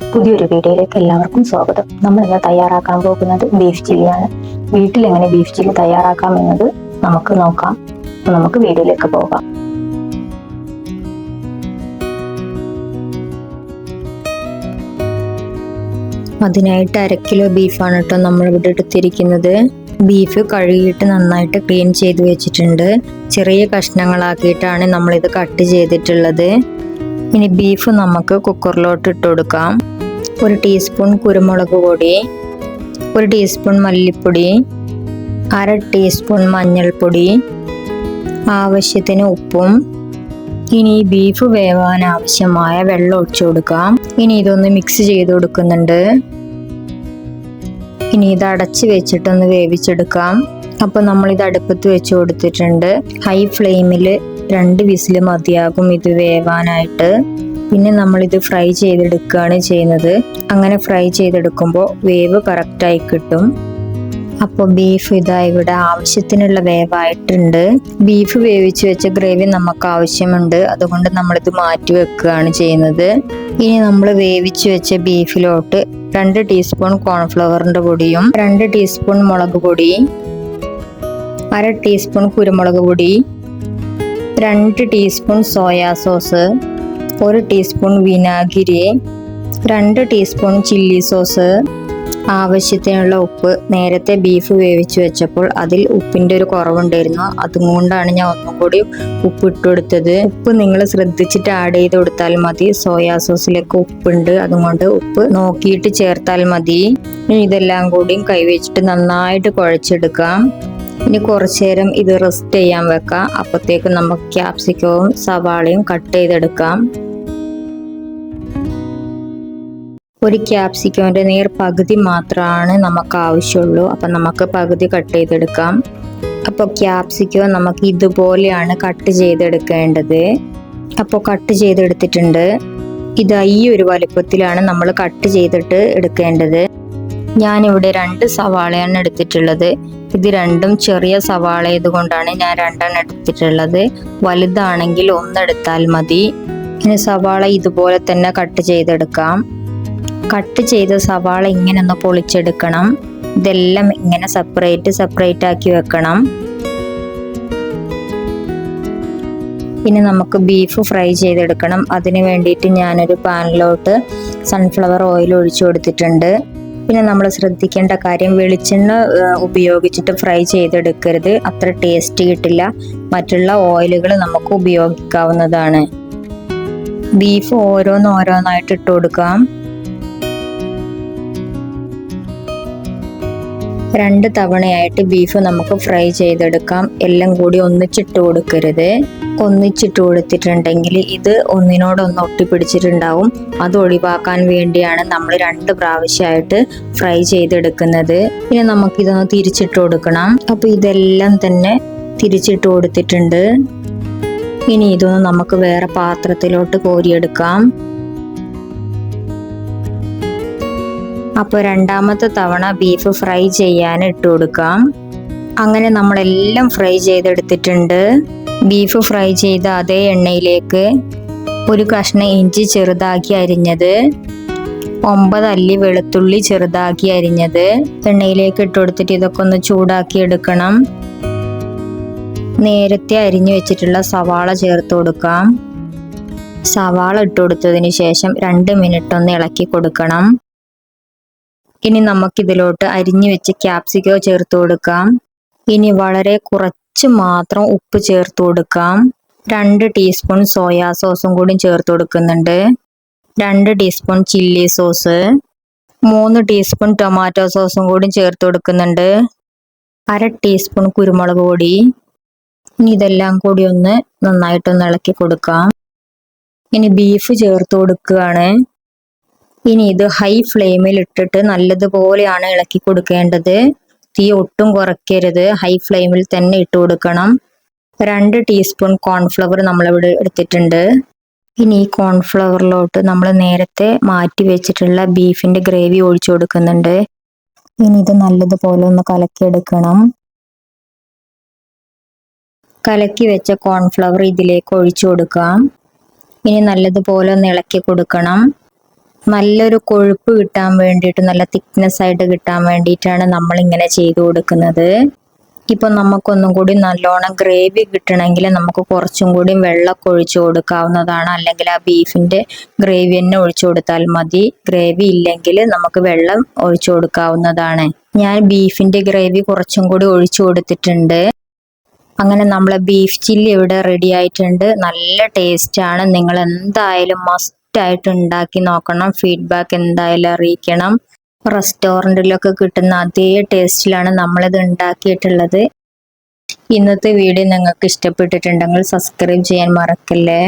പുതിയൊരു വീഡിയോയിലേക്ക് എല്ലാവർക്കും സ്വാഗതം. നമ്മൾ ഇന്ന് തയ്യാറാക്കാൻ പോകുന്നത്? ബീഫ് ചില്ലിയാണ് വീട്ടിൽ എങ്ങനെ ബീഫ് ചില്ലി തയ്യാറാക്കാം എന്നത് നമുക്ക് നോക്കാം. നമുക്ക് വീഡിയോയിലേക്ക് പോകാം. അതിനായിട്ട് അര കിലോ ബീഫാണ് കേട്ടോ നമ്മൾ ഇവിടെ എടുത്തിരിക്കുന്നത്. ബീഫ് കഴുകിയിട്ട് നന്നായിട്ട് ക്ലീൻ ചെയ്ത് വെച്ചിട്ടുണ്ട്. ചെറിയ കഷ്ണങ്ങളാക്കിയിട്ടാണ് നമ്മളിത് കട്ട് ചെയ്തിട്ടുള്ളത്. ഇനി ബീഫ് നമുക്ക് കുക്കറിലോട്ട് ഇട്ട് കൊടുക്കാം. ഒരു ടീസ്പൂൺ കുരുമുളക് പൊടി ഒരു ടീസ്പൂൺ മല്ലിപ്പൊടി അര ടീസ്പൂൺ മഞ്ഞൾപ്പൊടി ആവശ്യത്തിന് ഉപ്പും ഇനി ബീഫ് വേവാൻ ആവശ്യമായ വെള്ളം ഒഴിച്ചു കൊടുക്കാം. ഇനി ഇതൊന്ന് മിക്സ് ചെയ്ത് കൊടുക്കുന്നുണ്ട്. ഇനി ഇത് അടച്ച് വെച്ചിട്ടൊന്ന് വേവിച്ചെടുക്കാം. അപ്പോൾ ഇത് അടുപ്പത്ത് വെച്ച് കൊടുത്തിട്ടുണ്ട്. ഹൈ ഫ്ലെയിമിൽ രണ്ട് വിസിൽ മതിയാകും ഇത് വേവാനായിട്ട്. പിന്നെ നമ്മളിത് ഫ്രൈ ചെയ്തെടുക്കുകയാണ് ചെയ്യുന്നത്. അങ്ങനെ ഫ്രൈ ചെയ്തെടുക്കുമ്പോൾ വേവ് കറക്റ്റായി കിട്ടും. അപ്പോൾ ബീഫ് ഇതാ ഇവിടെ ആവശ്യത്തിനുള്ള വേവായിട്ടുണ്ട്. ബീഫ് വേവിച്ച് വെച്ച ഗ്രേവി നമുക്ക് ആവശ്യമുണ്ട്. അതുകൊണ്ട് നമ്മളിത് മാറ്റി വെക്കുകയാണ് ചെയ്യുന്നത്. ഇനി നമ്മൾ വേവിച്ച് വെച്ച ബീഫിലോട്ട് രണ്ട് ടീസ്പൂൺ കോൺഫ്ലവറിന്റെ പൊടിയും രണ്ട് ടീസ്പൂൺ മുളക് പൊടി അര ടീസ്പൂൺ കുരുമുളക് പൊടി രണ്ട് ടീസ്പൂൺ സോയാ സോസ് ഒരു ടീസ്പൂൺ വിനാഗിരി രണ്ട് ടീസ്പൂൺ ചില്ലി സോസ് ആവശ്യത്തിനുള്ള ഉപ്പ് നേരത്തെ ബീഫ് വേവിച്ച് വെച്ചപ്പോൾ അതിൽ ഉപ്പിന്റെ ഒരു കുറവുണ്ടായിരുന്നു. അതുകൊണ്ടാണ് ഞാൻ ഒന്നും കൂടി ഉപ്പ് ഇട്ട് കൊടുത്തത് ഉപ്പ് നിങ്ങൾ ശ്രദ്ധിച്ചിട്ട് ആഡ് ചെയ്ത് കൊടുത്താൽ മതി. സോയാ സോസിലേക്ക് ഉപ്പുണ്ട്. അതുകൊണ്ട് ഉപ്പ് നോക്കിയിട്ട് ചേർത്താൽ മതി. ഇതെല്ലാം കൂടിയും കൈവച്ചിട്ട് നന്നായിട്ട് കുഴച്ചെടുക്കാം ഇനി കുറച്ചു നേരം ഇത് റെസ്റ്റ് ചെയ്യാൻ വെക്കാം അപ്പോഴത്തേക്കും നമുക്ക് ക്യാപ്സിക്കവും സവാളയും കട്ട് ചെയ്തെടുക്കാം. ഒരു ക്യാപ്സിക്കോന്റെ നേർ പകുതി മാത്രമാണ് നമുക്ക് ആവശ്യമുള്ളൂ അപ്പം നമുക്ക് പകുതി കട്ട് ചെയ്തെടുക്കാം. അപ്പോൾ ക്യാപ്സിക്കോ നമുക്ക് ഇതുപോലെയാണ് കട്ട് ചെയ്തെടുക്കേണ്ടത്. അപ്പോൾ കട്ട് ചെയ്തെടുത്തിട്ടുണ്ട്. ഇതാ ഈ ഒരു വലുപ്പത്തിലാണ് നമ്മൾ കട്ട് ചെയ്തിട്ട് എടുക്കേണ്ടത്. ഞാനിവിടെ രണ്ട് സവാളയാണ് എടുത്തിട്ടുള്ളത്. ഇത് രണ്ടും ചെറിയ സവാള ആയതുകൊണ്ടാണ് ഞാൻ രണ്ടെണ്ണം എടുത്തിട്ടുള്ളത്. വലുതാണെങ്കിൽ ഒന്നെടുത്താൽ മതി. ഇനി സവാള ഇതുപോലെ തന്നെ കട്ട് ചെയ്തെടുക്കാം. കട്ട് ചെയ്ത സവാള ഇങ്ങനെ ഒന്ന് പൊളിച്ചെടുക്കണം. ഇതെല്ലാം ഇങ്ങനെ സെപ്പറേറ്റ് സെപ്പറേറ്റ് ആക്കി വെക്കണം. പിന്നെ നമുക്ക് ബീഫ് ഫ്രൈ ചെയ്തെടുക്കണം. അതിന് വേണ്ടിയിട്ട് ഞാനൊരു പാനിലോട്ട് സൺഫ്ലവർ ഓയിൽ ഒഴിച്ചു കൊടുത്തിട്ടുണ്ട്. പിന്നെ നമ്മൾ ശ്രദ്ധിക്കേണ്ട കാര്യം വെളിച്ചെണ്ണ ഉപയോഗിച്ചിട്ട് ഫ്രൈ ചെയ്തെടുക്കരുത്. അത്ര ടേസ്റ്റ് കിട്ടില്ല. മറ്റുള്ള ഓയിലുകൾ നമുക്ക് ഉപയോഗിക്കാവുന്നതാണ്. ബീഫ് ഓരോന്ന് ഓരോന്നായിട്ട് ഇട്ട് കൊടുക്കാം. രണ്ട് തവണയായിട്ട് ബീഫ് നമുക്ക് ഫ്രൈ ചെയ്തെടുക്കാം. എല്ലാം കൂടി ഒന്നിച്ചിട്ട് കൊടുക്കരുത്. ഒന്നിച്ചിട്ട് കൊടുത്തിട്ടുണ്ടെങ്കിൽ ഇത് ഒന്നിനോടൊന്ന് ഒട്ടിപ്പിടിച്ചിട്ടുണ്ടാവും. അത് ഒഴിവാക്കാൻ വേണ്ടിയാണ് നമ്മൾ രണ്ട് പ്രാവശ്യമായിട്ട് ഫ്രൈ ചെയ്തെടുക്കുന്നത്. പിന്നെ നമുക്കിതൊന്ന് തിരിച്ചിട്ട് കൊടുക്കണം. അപ്പോൾ ഇതെല്ലാം തന്നെ തിരിച്ചിട്ട് കൊടുത്തിട്ടുണ്ട്. ഇനി ഇതൊന്ന് നമുക്ക് വേറെ പാത്രത്തിലോട്ട് കോരിയെടുക്കാം. അപ്പോൾ രണ്ടാമത്തെ തവണ ബീഫ് ഫ്രൈ ചെയ്യാൻ ഇട്ട് കൊടുക്കാം. അങ്ങനെ നമ്മളെല്ലാം ഫ്രൈ ചെയ്തെടുത്തിട്ടുണ്ട്. ബീഫ് ഫ്രൈ ചെയ്ത അതേ എണ്ണയിലേക്ക് ഒരു കഷ്ണം ഇഞ്ചി ചെറുതാക്കി അരിഞ്ഞത് ഒമ്പത് അല്ലി വെളുത്തുള്ളി ചെറുതാക്കി അരിഞ്ഞത് എണ്ണയിലേക്ക് ഇട്ട് കൊടുത്തിട്ട് ഇതൊക്കെ ഒന്ന് ചൂടാക്കി എടുക്കണം. നേരത്തെ അരിഞ്ഞു വെച്ചിട്ടുള്ള സവാള ചേർത്ത് കൊടുക്കാം. സവാള ഇട്ട് കൊടുത്തതിന് ശേഷം രണ്ട് മിനിറ്റ് ഒന്ന് ഇളക്കി കൊടുക്കണം. ഇനി നമുക്കിതിലോട്ട് അരിഞ്ഞു വെച്ച് ക്യാപ്സിക്കോ ചേർത്ത് കൊടുക്കാം. ഇനി വളരെ കുറച്ച് മാത്രം ഉപ്പ് ചേർത്ത് കൊടുക്കാം. രണ്ട് ടീസ്പൂൺ സോയാ സോസും കൂടി ചേർത്ത് കൊടുക്കുന്നുണ്ട്. രണ്ട് ടീസ്പൂൺ ചില്ലി സോസ് മൂന്ന് ടീസ്പൂൺ ടൊമാറ്റോ സോസും കൂടി ചേർത്ത് കൊടുക്കുന്നുണ്ട്. അര ടീസ്പൂൺ കുരുമുളക് പൊടി. ഇനി ഇതെല്ലാം കൂടി ഒന്ന് നന്നായിട്ടൊന്ന് ഇളക്കി കൊടുക്കാം. ഇനി ബീഫ് ചേർത്ത് കൊടുക്കുകയാണ്. ഇനി ഇത് ഹൈ ഫ്ലെയിമിൽ ഇട്ടിട്ട് നല്ലതുപോലെയാണ് ഇളക്കി കൊടുക്കേണ്ടത്. തീ ഒട്ടും കുറയ്ക്കരുത്. ഹൈ ഫ്ലെയിമിൽ തന്നെ ഇട്ട് കൊടുക്കണം. രണ്ട് ടീസ്പൂൺ കോൺഫ്ലവർ നമ്മളിവിടെ എടുത്തിട്ടുണ്ട്. ഇനി ഈ കോൺഫ്ലവറിലോട്ട് നമ്മൾ നേരത്തെ മാറ്റി വെച്ചിട്ടുള്ള ബീഫിന്റെ ഗ്രേവി ഒഴിച്ചു കൊടുക്കുന്നുണ്ട്. ഇനി ഇത് നല്ലതുപോലെ ഒന്ന് കലക്കിയെടുക്കണം. കലക്കി വെച്ച കോൺഫ്ലവർ ഇതിലേക്ക് ഒഴിച്ചു കൊടുക്കാം. ഇനി നല്ലതുപോലെ ഒന്ന് ഇളക്കി കൊടുക്കണം. നല്ലൊരു കൊഴുപ്പ് കിട്ടാൻ വേണ്ടിയിട്ട് നല്ല തിക്നെസ് ആയിട്ട് കിട്ടാൻ വേണ്ടിയിട്ടാണ് നമ്മൾ ഇങ്ങനെ ചെയ്തു കൊടുക്കുന്നത്. ഇപ്പൊ നമുക്കൊന്നും കൂടി നല്ലോണം ഗ്രേവി കിട്ടണമെങ്കിൽ നമുക്ക് കുറച്ചും കൂടി വെള്ളം ഒഴിച്ചു കൊടുക്കാവുന്നതാണ്. അല്ലെങ്കിൽ ആ ബീഫിന്റെ ഗ്രേവി തന്നെ ഒഴിച്ചു കൊടുത്താൽ മതി. ഗ്രേവി ഇല്ലെങ്കിൽ നമുക്ക് വെള്ളം ഒഴിച്ചു കൊടുക്കാവുന്നതാണ്. ഞാൻ ബീഫിന്റെ ഗ്രേവി കുറച്ചും കൂടി ഒഴിച്ചു കൊടുത്തിട്ടുണ്ട്. അങ്ങനെ നമ്മളെ ബീഫ് ചില്ലി ഇവിടെ റെഡി ആയിട്ടുണ്ട്. നല്ല ടേസ്റ്റ് ആണ്. നിങ്ങൾ എന്തായാലും മസ്റ്റ് ആയിട്ട് ഉണ്ടാക്കി നോക്കണം. ഫീഡ്ബാക്ക് എന്തായാലും അറിയിക്കണം. റെസ്റ്റോറന്റിലൊക്കെ കിട്ടുന്ന അതേ ടേസ്റ്റിലാണ് നമ്മളിത് ഉണ്ടാക്കിയിട്ടുള്ളത്. ഇന്നത്തെ വീഡിയോ നിങ്ങൾക്ക് ഇഷ്ടപ്പെട്ടിട്ടുണ്ടെങ്കിൽ സബ്സ്ക്രൈബ് ചെയ്യാൻ മറക്കല്ലേ?